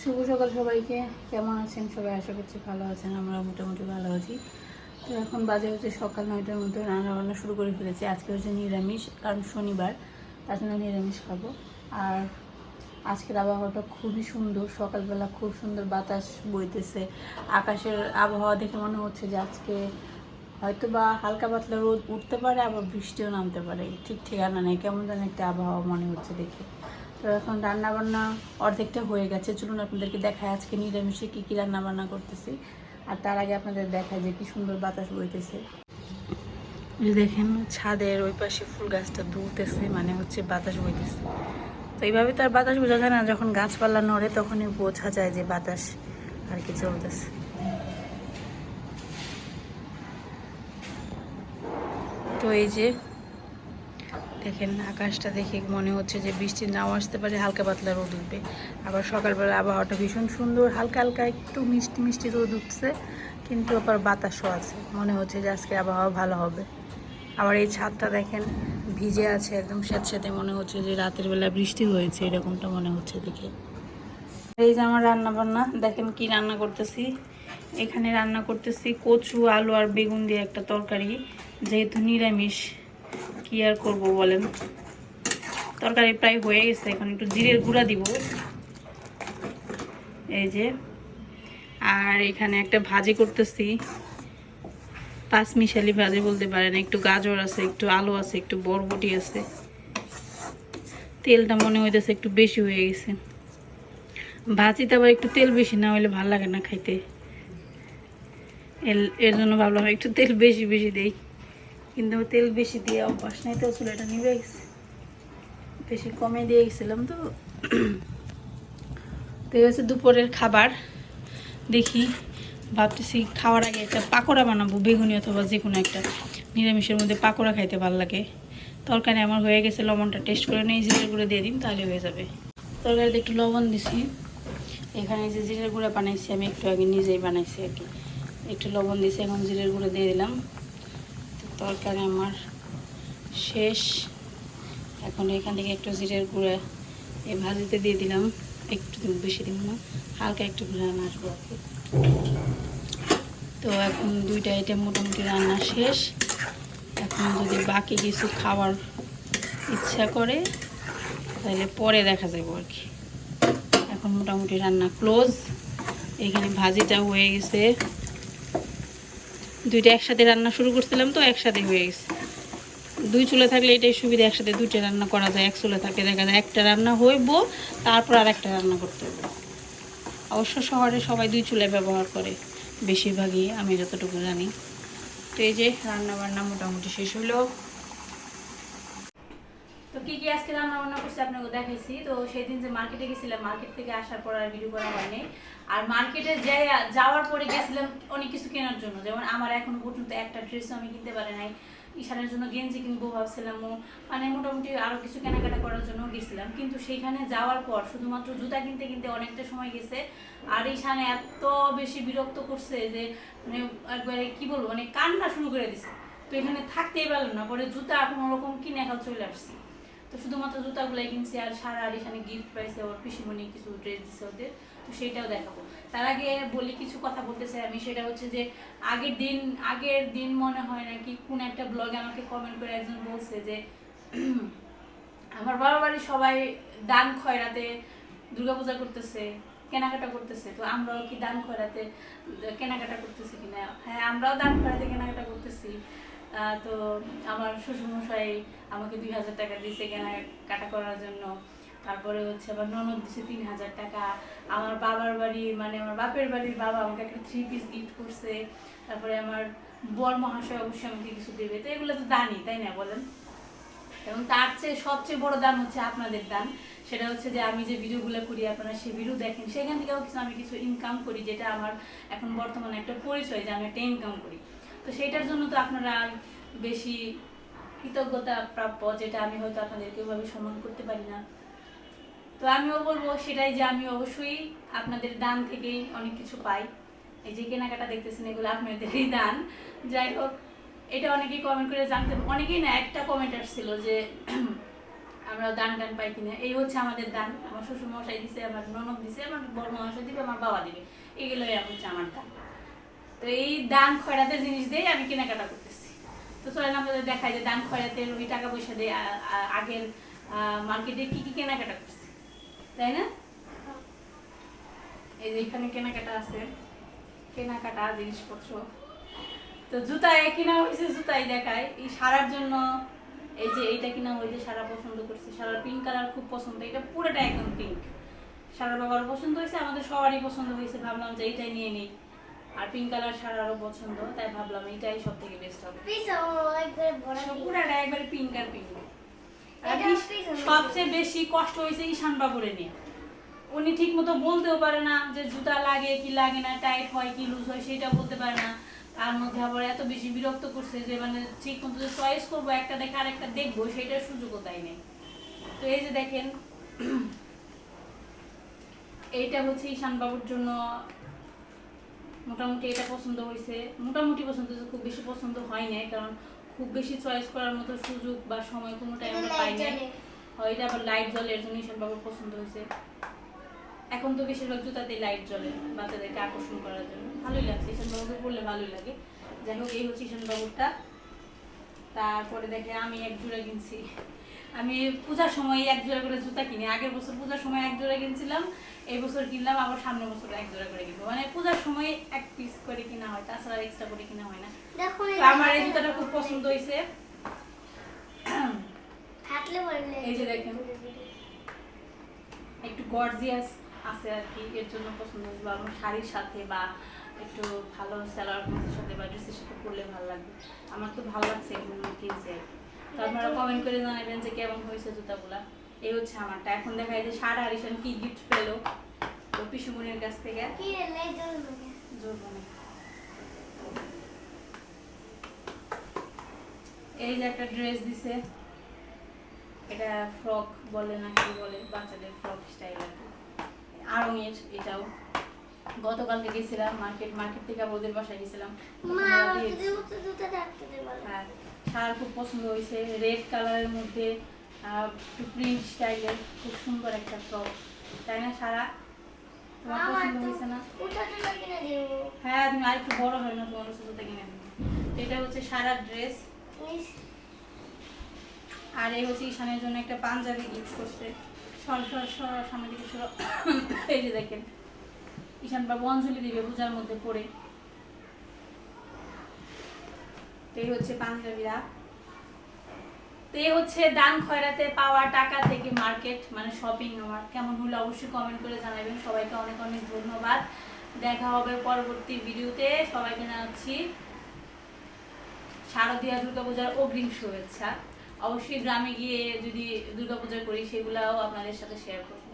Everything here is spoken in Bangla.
শুভ সকাল সবাইকে। কেমন আছেন সবাই? আশা করছি ভালো আছেন। আমরা মোটামুটি ভালো আছি। তো এখন বাজে হচ্ছে সকাল নয়টার মধ্যে রান্না বান্না শুরু করে ফেলেছি। আজকে হচ্ছে নিরামিষ, কারণ শনিবার, তার জন্য নিরামিষ খাব। আর আজকের আবহাওয়াটা খুবই সুন্দর। সকালবেলা খুব সুন্দর বাতাস বইতেছে। আকাশের আবহাওয়া দেখে মনে হচ্ছে যে আজকে হয়তো বা হালকা পাতলা রোদ উঠতে পারে, আবার বৃষ্টিও নামতে পারে। ঠিক ঠিকানা নেই। কেমন যেন একটা আবহাওয়া মনে হচ্ছে দেখে। তো এখন রান্না বান্না অর্ধেকটা হয়ে গেছে। চলুন আপনাদেরকে দেখায় আজকে নিরামিষে কী কী রান্না বান্না করতেছি। আর তার আগে আপনাদের দেখায় যে কি সুন্দর বাতাস বইতেছে। দেখেন, ছাদের ওই পাশে ফুল গাছটা দুলতেছে মানে হচ্ছে বাতাস বইতেছে। তো এইভাবে তো আর বাতাস বোঝা যায় না, যখন গাছপালা নড়ে তখনই বোঝা যায় যে বাতাস আর কি চলতেছে। তো এই যে দেখেন আকাশটা দেখে মনে হচ্ছে যে বৃষ্টি নাও আসতে পারে, হালকা পাতলা রোদ উঠবে। আবার সকালবেলা আবহাওয়াটা ভীষণ সুন্দর, হালকা হালকা একটু মিষ্টি মিষ্টি রোদ উঠছে, কিন্তু আবার বাতাসও আছে। মনে হচ্ছে যে আজকে আবহাওয়া ভালো হবে। আবার এই ছাদটা দেখেন ভিজে আছে, একদম স্যাঁতস্যাঁতে মনে হচ্ছে যে রাতের বেলা বৃষ্টি হয়েছে, এরকমটা মনে হচ্ছে দেখে। এই যে আমার রান্না বান্না দেখেন কি রান্না করতেছি। এখানে রান্না করতেছি কচু, আলু আর বেগুন দিয়ে একটা তরকারি, যেহেতু নিরামিষ। কি আর করব বলেন? তরকারি প্রায় হয়ে গেছে, এখন একটু জিরের গুঁড়া দিব। এই যে, আর এখানে একটা ভাজি করতেছি। পাঁচ মিশালি ভাজি বলতে পারেন, একটু গাজর আছে, একটু আলু আছে, একটু বরবটি আছে। তেলটা মনে হইতেছে একটু বেশি হয়ে গেছে। ভাজিতে আবার একটু তেল বেশি না হলে ভালো লাগে না খাইতে। এর জন্য ভাবলাম একটু তেল বেশি বেশি দেই। কিন্তু তেল বেশি দিয়ে অভ্যাস নেই তো, চুলাটা নিভে গেছে। বেশি কমে দিয়ে গেছিলাম তো। তো এই হচ্ছে দুপুরের খাবার। দেখি, ভাবতেছি খাওয়ার আগে একটা পাকোড়া বানাবো, বেগুনি অথবা যে কোনো একটা। নিরামিষের মধ্যে পাকোড়া খাইতে ভালো লাগে। তরকারি আমার হয়ে গেছে, লবণটা টেস্ট করে নিয়ে জিরের গুঁড়ো দিয়ে দিন, তাহলে হয়ে যাবে। তরকারিতে একটু লবণ দিছি। এখানে যে জিরের গুঁড়ো বানাইছি, আমি একটু আগে নিজেই বানাইছি আর কি। একটু লবণ দিছি, এখন জিরের গুঁড়ো দিয়ে দিলাম। তরকারি আমার শেষ। এখন এখান থেকে একটু জিরের গুঁড়ো এই ভাজিতে দিয়ে দিলাম। একটু বেশি দিব না, হালকা একটু ঘুরান আসব তো এখন দুইটা আইটেম মোটামুটি রান্না শেষ। এখন যদি বাকি কিছু খাবার ইচ্ছা করে, তাহলে পরে দেখা যাবে আর কি। এখন মোটামুটি রান্না ক্লোজ এখানে ভাজিটা হয়ে গেছে। দুইটা একসাথে রান্না শুরু করছিলাম তো একসাথে হয়ে গেছে। দুই চুলে থাকলে এটাই সুবিধা, একসাথে দুইটা রান্না করা যায়, এক চুলে থাকলে দেখা যায়। একটা রান্না হইব, তারপর আর একটা রান্না করতে হবে অবশ্য শহরে সবাই দুই চুলে ব্যবহার করে, বেশিরভাগই, আমি যতটুকু জানি। তো এই যে রান্না বান্না মোটামুটি শেষ হলো তো কি কি আজকে রান্না বান্না করছি আপনাকে দেখাইছি। তো সেই দিন যে মার্কেটে গেছিলাম মার্কেট থেকে আসার পর আর ভিডিও করা হয়নি। আর মার্কেটে যে যাওয়ার পরে গেছিলাম অনেক কিছু কেনার জন্য। যেমন আমার এখনও পর্যন্ত একটা ড্রেসও আমি কিনতে পারি নাই। ঈশানের জন্য গেঞ্জি কিনবো ভাবছিলাম। মানে মোটামুটি আরও কিছু কেনাকাটা করার জন্য গেছিলাম। কিন্তু সেইখানে যাওয়ার পর শুধুমাত্র জুতা কিনতে কিনতে অনেকটা সময় গেছে। আর ঈশানে এত বেশি বিরক্ত করছে যে মানে একবারে কি বলব মানে কান্না শুরু করে দিছে। তো এখানে থাকতেই পারলাম না। পরে জুতা কোনো রকম কিনে এখন চলে আসছি। তো শুধুমাত্র জুতাগুলাই কিনছি আর সারা আর এখানে গিফট পাইছে, ওর পিসিমণি কিছু ড্রেস দিছে ওদের, তো সেইটাও দেখাবো। তার আগে বলি কিছু কথা বলতে চাই আমি, সেটা হচ্ছে যে আগের দিন আগের দিন মনে হয় নাকি কোন একটা ব্লগে আমাকে কমেন্ট করে একজন বলছে যে, আমার বাবা বাড়ির সবাই দান খয়রাতে দুর্গাপূজা করতেছে, কেনাকাটা করতেছে, তো আমরাও কি দান খয়রাতে কেনাকাটা করতেছি কিনা? হ্যাঁ আমরাও দান খয়রাতে কেনাকাটা করতেছি। তো আমার শ্বশুরমশাই আমাকে দুই হাজার টাকা দিয়েছে কেনাকাটা করার জন্য। তারপরে হচ্ছে আবার ননদ দিছে তিন হাজার টাকা। আমার বাবার বাড়ি মানে আমার বাপের বাড়ির বাবা আমাকে একটা থ্রি পিস গিফট করছে। তারপরে আমার বর মহাশয় অবশ্যই আমাকে কিছু দেবে। তো এগুলো তো দানই, তাই না বলেন? এবং তার চেয়ে সবচেয়ে বড় দান হচ্ছে আপনাদের দান। সেটা হচ্ছে যে আমি যে ভিডিওগুলো করি, আপনারা সেই ভিডিও দেখেন। সেখান থেকেও কিছু আমি কিছু ইনকাম করি, যেটা আমার এখন বর্তমানে একটা পরিচয় যে আমি একটা ইনকাম করি। তো সেইটার জন্য তো আপনারা বেশি কৃতজ্ঞতা প্রাপ্য যেটা আমি হয়তো আপনাদেরকে ওইভাবে সম্মান করতে পারি না। তো আমিও বলব সেটাই যে আমি অবশ্যই আপনাদের দান থেকেই অনেক কিছু পাই। এই যে কেনাকাটা দেখতেছেন, এগুলো আপনাদেরই দান। যাই হোক, এটা অনেকেই কমেন্ট করে জানতে, অনেকেই না, একটা কমেন্ট আসছিল যে আমরা দান টান পাই কিনা। এই হচ্ছে আমাদের দান। আমার শ্বশুর মশাই দিছে, আমার ননদ দিছে, আমার বড় মশাই দিবে, আমার বাবা দিবে। এগুলোই হচ্ছে আমার দান। তো এই দান খয়রাতের জিনিস দিয়ে আমি কেনাকাটা করতেছি। তো চলেন আমাদের দেখাই যে দান খয়রাতের ওই টাকা পয়সা দিয়ে আগের মার্কেটে কি কি কেনাকাটা করছি, তাই না? এই যে এখানে কেনাকাটা আছে, কেনাকাটা জিনিসপত্র। তো জুতায় কিনা হয়েছে, জুতাই দেখায় এই সারার জন্য, এই যে এইটা কিনা হয়েছে, সারা পছন্দ করছে। সারার পিঙ্ক কালার খুব পছন্দ, এটা পুরোটা একদম পিঙ্ক সারার বাবার পছন্দ হয়েছে, আমাদের সবারই পছন্দ হয়েছে। ভাবলাম যে এইটাই নিয়ে নিই। আর পিঙ্ক কালার সারারও পছন্দ তাই ভাবলাম এইটাই সব থেকে বেস্ট হবে। পুরাটা একবারে পিঙ্ক আর পিঙ্ক আর। সবচেয়ে বেশি কষ্ট হয়েছে ঈশান বাবুরে নিয়ে। উনি ঠিক মতো বলতেও পারে না যে জুতা লাগে কি লাগে না টাইট হয় কি লুজ হয় সেটা বলতে পারে না। তার মধ্যে আবার এত বেশি বিরক্ত করছে যে মানে ঠিক মতো যে চয়েস করব একটা দেখে আরেকটা দেখব সেটার সুযোগও তাই নেই। তো এই যে দেখেন এইটা হচ্ছে ঈশান বাবুর জন্য মোটামুটি এটা পছন্দ হয়েছে। মোটামুটি পছন্দ হয়েছে খুব বেশি পছন্দ হয় নাই কারণ খুব বেশি চয়েস করার মতো সুযোগ বা সময় কোনো টাইম আমরা পাই নাই। হয় এটা আবার লাইট জ্বলে এর জন্য ঈশান বাবুর পছন্দ হয়েছে। এখন তো বেশিরভাগ জুতাতে লাইট জ্বলে বাচ্চাদেরকে আকর্ষণ করার জন্য। ভালোই লাগছে ঈশান বাবুকে পড়লে ভালোই লাগে। যাই হোক এই হচ্ছে ঈশান বাবুরটা। তারপরে দেখে আমি এক জোড়া কিনছি। আমি পূজার সময় এক জোড়া করে জুতা কিনি। আগের বছর পূজার সময় এক জোড়া কিনছিলাম এই বছর কিনলাম আবার সামনের বছর এক জোড়া করে কিনবো। মানে পূজার সময় এক পিস করে কিনা হয় তাছাড়া এক্সট্রা করে কিনা হয় না। আমার এই জুতাটা খুব পছন্দ হয়েছে। এই যে দেখেন। একটু গর্জিয়াস আছে আর কি এর জন্য পছন্দ হয়েছে। বা আমার শাড়ির সাথে বা একটু ভালো স্যালোয়ার কামিজের সাথে বা ড্রেসের সাথে পরলে ভালো লাগবে। আমার তো ভালো লাগছে এগুলো কিনছি আর কি। তো আপনারা কমেন্ট করে জানাবেন যে কেমন হয়েছে জুতাগুলা। এই হচ্ছে আমারটা। এখন দেখা যায় যে সারা আরিসান কি গিফট পেল তো পিসুমনির কাছ থেকে। এই যে একটা ড্রেস দিছে। এটা ফ্রক বলে না কি বলে? বাচ্চাদের ফ্রক স্টাইল আর কি। আড়ঙের এটাও। গতকালকে গেছিলাম মার্কেট মার্কেট থেকে ওদের বাসায় গেছিলাম। হ্যাঁ। সার খুব পছন্দ হয়েছে। রেড কালারের মধ্যে একটু প্রিন্ট স্টাইলের খুব সুন্দর একটা ফ্রক তাই না সারা? তোমার পছন্দ হয়েছে না? হ্যাঁ তুমি আরেকটু বড় হয় না তোমার জুতো কিনে দেবো এটা হচ্ছে সারা ড্রেস আর এই হচ্ছে ঈশানের জন্য একটা পাঞ্জাবি গিফট করছে। সর সর সর সামনে দিকে সর। এই যে দেখেন ঈশান বাবু অঞ্জলি দিবে পূজার মধ্যে পড়ে। তো এই হচ্ছে পাঞ্জাবিরা তো এই হচ্ছে দান খয়রাতে পাওয়া টাকা থেকে মার্কেট মানে শপিং আমার। কেমন হলো অবশ্যই কমেন্ট করে জানাবেন। সবাইকে অনেক অনেক ধন্যবাদ। দেখা হবে পরবর্তী ভিডিওতে। সবাইকে জানাচ্ছি, শারদীয়া দুর্গাপূজার অগ্রিম শুভেচ্ছা। অবশ্যই গ্রামে গিয়ে যদি দুর্গাপূজা করি, সেগুলাও আপনাদের সাথে শেয়ার করব।